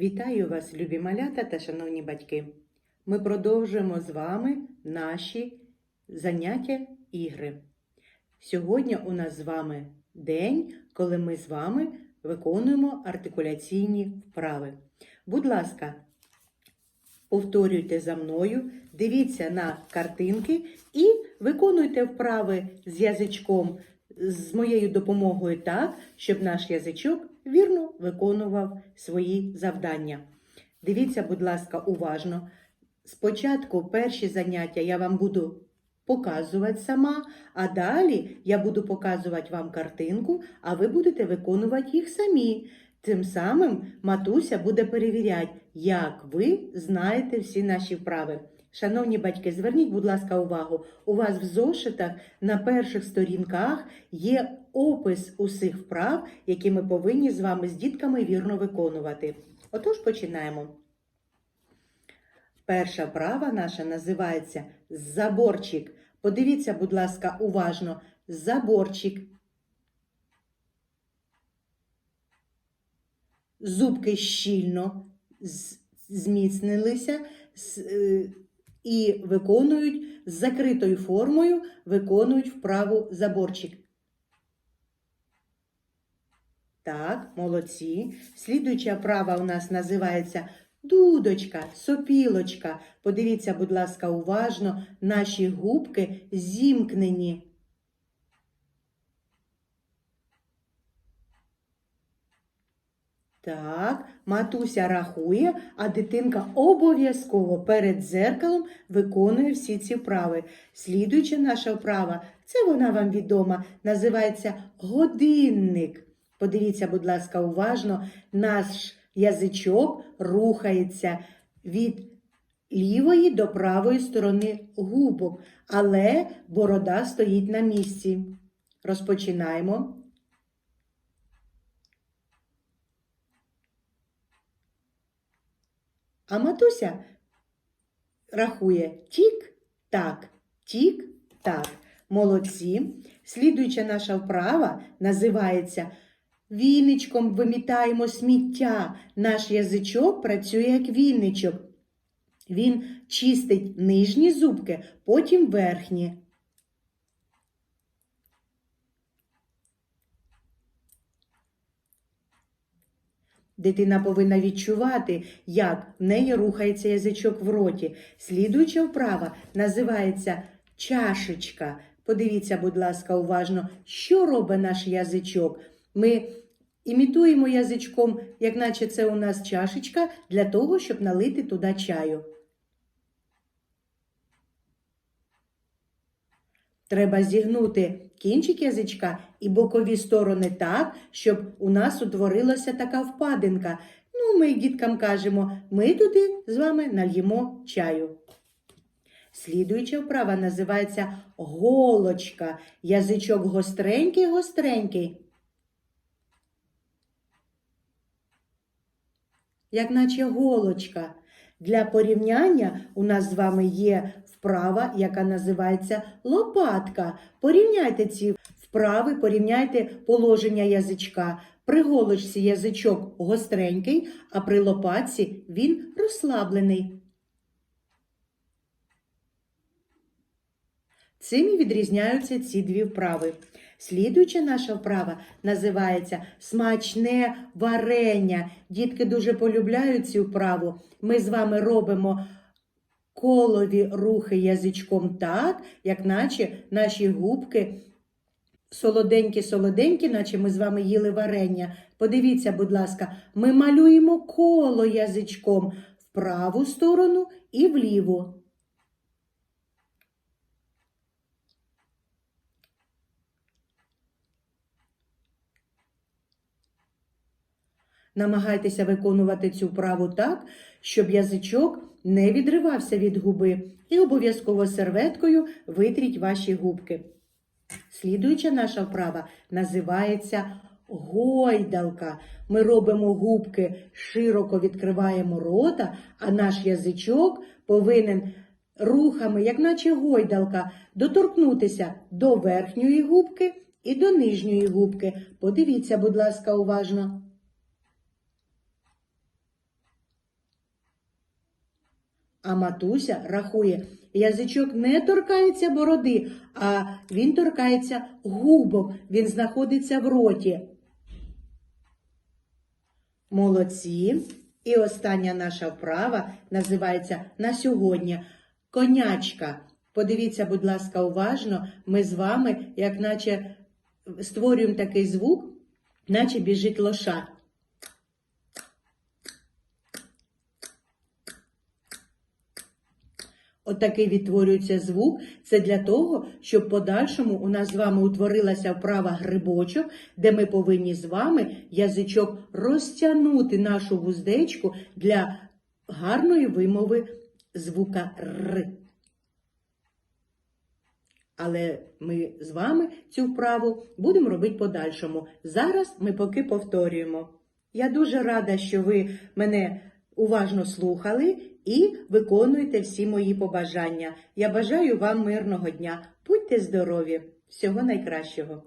Вітаю вас, любі малята та шановні батьки. Ми продовжуємо з вами наші заняття ігри. Сьогодні у нас з вами день, коли ми з вами виконуємо артикуляційні вправи. Будь ласка, повторюйте за мною, дивіться на картинки і виконуйте вправи з язичком з моєю допомогою так, щоб наш язичок вірно виконував свої завдання. Дивіться, будь ласка, уважно. Спочатку перші заняття я вам буду показувати сама, а далі я буду показувати вам картинку, а ви будете виконувати їх самі. Тим самим матуся буде перевіряти, як ви знаєте всі наші вправи. Шановні батьки, зверніть, будь ласка, увагу. У вас в зошитах на перших сторінках є опис усіх вправ, які ми повинні з вами з дітками вірно виконувати. Отож, починаємо. Перша вправа наша називається заборчик. Подивіться, будь ласка, уважно. Заборчик. Зубки щільно зміцнилися е, і виконують з закритою формою, виконують вправу заборчик. Так, молодці. Слідуюча вправа у нас називається дудочка, сопілочка. Подивіться, будь ласка, уважно, наші губки зімкнені. Так, матуся рахує, а дитинка обов'язково перед дзеркалом виконує всі ці вправи. Слідуюча наша вправа, це вона вам відома, називається годинник. Подивіться, будь ласка, уважно, наш язичок рухається від лівої до правої сторони губок, але борода стоїть на місці. Розпочинаємо. А матуся рахує тік-так, тік-так. Молодці. Слідуюча наша вправа називається Вінничком вимітаємо сміття. Наш язичок працює як вінничок. Він чистить нижні зубки, потім верхні. Дитина повинна відчувати, як в неї рухається язичок в роті. Слідуюча вправа називається чашечка. Подивіться, будь ласка, уважно, що робить наш язичок. Ми імітуємо язичком, як наче це у нас чашечка, для того, щоб налити туди чаю. Треба зігнути кінчик язичка і бокові сторони так, щоб у нас утворилася така впадинка. Ну, ми діткам кажемо, ми туди з вами нальємо чаю. Слідуюча вправа називається голочка. Язичок гостренький-гостренький. Як наче голочка. Для порівняння у нас з вами є вправа, яка називається лопатка. Порівняйте ці вправи, порівняйте положення язичка. При голочці язичок гостренький, а при лопатці він розслаблений. Цим і відрізняються ці дві вправи. Слідуюча наша вправа називається смачне варення. Дітки дуже полюбляють цю вправу. Ми з вами робимо колові рухи язичком так, як наче наші губки солоденькі-солоденькі, наче ми з вами їли варення. Подивіться, будь ласка, ми малюємо коло язичком в праву сторону і в Намагайтеся виконувати цю вправу так, щоб язичок не відривався від губи, і обов'язково серветкою витріть ваші губки. Слідуюча наша вправа називається гойдалка. Ми робимо губки, широко відкриваємо рота, а наш язичок повинен рухами, як наче гойдалка, доторкнутися до верхньої губки і до нижньої губки. Подивіться, будь ласка, уважно. А матуся рахує, язичок не торкається бороди, а він торкається губок, він знаходиться в роті. Молодці. І остання наша вправа називається на сьогодні конячка. Подивіться, будь ласка, уважно. Ми з вами, як наче створюємо такий звук, наче біжить лоша. Отакий відтворюється звук. Це для того, щоб подальшому у нас з вами утворилася вправа грибочок, де ми повинні з вами язичок розтягнути нашу вуздечку для гарної вимови звука Р. Але ми з вами цю вправу будемо робити подальшому. Зараз ми поки повторюємо. Я дуже рада, що ви мене уважно слухали і виконуйте всі мої побажання. Я бажаю вам мирного дня. Будьте здорові! Всього найкращого!